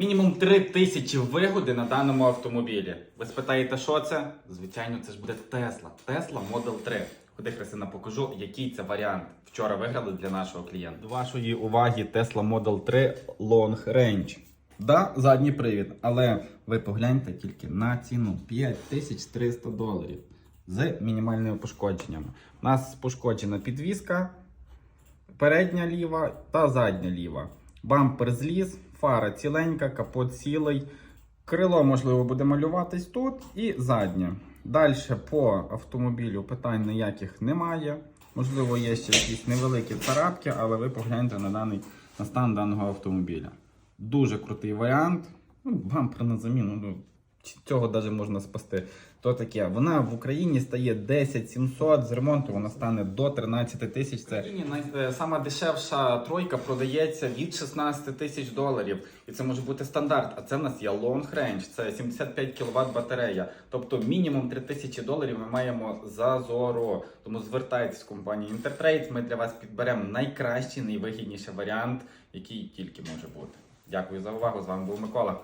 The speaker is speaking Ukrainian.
Мінімум 3 тисячі вигоди на даному автомобілі. Ви спитаєте, що це? Звичайно, це ж буде Tesla. Tesla Model 3. Ходи, Христина, покажу, який це варіант. Вчора виграли для нашого клієнта. До вашої уваги Tesla Model 3 Long Range. Да, задній привід, але ви погляньте тільки на ціну 5300 доларів з мінімальними пошкодженнями. У нас пошкоджена підвіска, передня ліва та задня ліва. Бампер зліз, фара ціленька, капот цілий. Крило, можливо, буде малюватись тут і заднє. Далі по автомобілю питань ніяких немає. Можливо, є ще якісь невеликі царапки, але ви погляньте на даний на стан даного автомобіля. Дуже крутий варіант. Ну, бампер на заміну. Цього навіть можна спасти. То таке. Вона в Україні стає 10 700, з ремонту вона стане до 13 тисяч. Це е, сама дешевша тройка продається від 16 тисяч доларів. І це може бути стандарт. А це в нас є long range, це 75 кВт батарея. Тобто мінімум 3 тисячі доларів ми маємо за зоро. Тому звертайтесь в компанію Intertrade, Ми для вас підберемо найкращий, найвигідніший варіант, який тільки може бути. Дякую за увагу. З вами був Микола.